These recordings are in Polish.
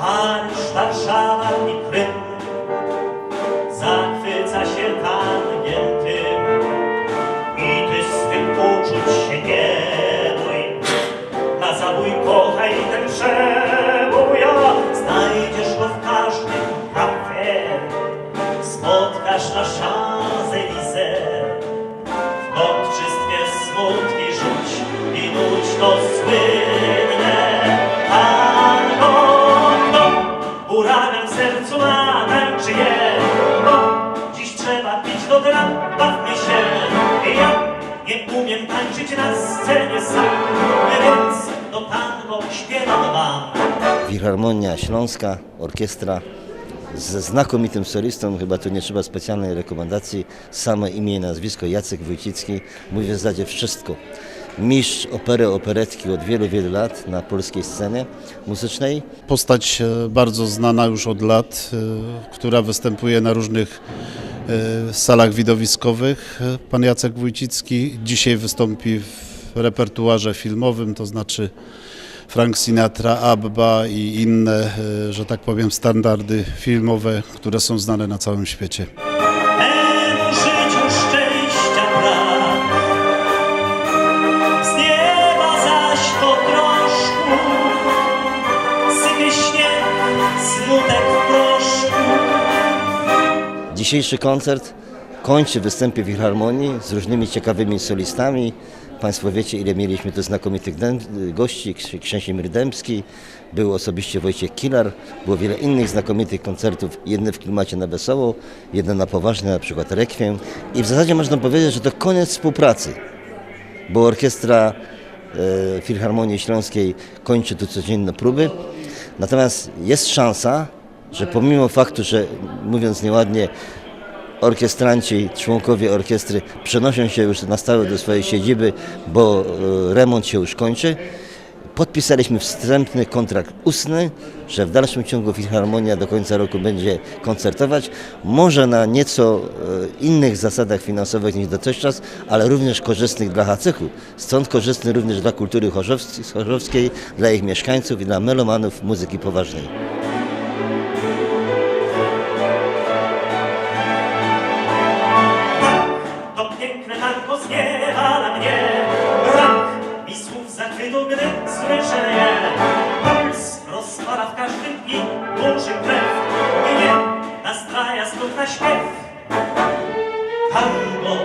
Paryż, Warszawa i Krym. Zachwyca się tangiem tym I ty z tym uczuć się nie bój. Na zabój kochaj ten przebój a Znajdziesz go w każdym kafe. Spotkasz na Champs-Élysées W kąt smutki rzuć I nuć to słynne Huragan w sercu ma tańczy je Bo dziś trzeba pić do dna Bawmy się Ja nie umiem tańczyć na scenie sam Więc do tango śpiewam wam Filharmonia Śląska, orkiestra ze znakomitym solistą, chyba tu nie trzeba specjalnej rekomendacji, same imię i nazwisko Jacek Wójcicki mówi w zasadzie wszystko. Mistrz opery, operetki od wielu, wielu lat na polskiej scenie muzycznej. Postać e, bardzo znana już od lat, e, która występuje na różnych e, salach widowiskowych. Pan Jacek Wójcicki dzisiaj wystąpi w repertuarze filmowym, to znaczy Frank Sinatra, Abba i inne, że tak powiem, standardy filmowe, które są znane na całym świecie. Smutek w proszku Dzisiejszy koncert kończy występy Filharmonii z różnymi ciekawymi solistami. Państwo wiecie, ile mieliśmy tu znakomitych gości. Ks- Księsimir Dębski, był osobiście Wojciech Kilar, było wiele innych znakomitych koncertów, jedne w klimacie na wesoło, jedne na poważne, na przykład Requiem. I w zasadzie można powiedzieć, że to koniec współpracy, bo orkiestra e, Filharmonii Śląskiej kończy tu codzienne próby. Natomiast jest szansa, że pomimo faktu, że mówiąc nieładnie, orkiestranci, członkowie orkiestry przenoszą się już na stałe do swojej siedziby, bo e, remont się już kończy. Podpisaliśmy wstępny kontrakt ustny, że w dalszym ciągu Filharmonia do końca roku będzie koncertować. Może na nieco e, innych zasadach finansowych niż dotychczas, ale również korzystnych dla Hacychu. Stąd korzystny również dla kultury chorzows- chorzowskiej, dla ich mieszkańców i dla melomanów muzyki poważnej. Zachwytu, gdy słyszę je. Puls rozpala w każdym i burzy krew. Mnie nastraja znów na śpiew. Tango,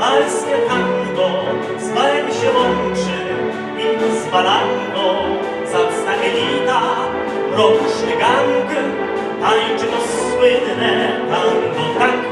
alskie tango Z balem się łączy. I z balangą Zacna elita, mroczny gang. Tańczy to słynne tango piękne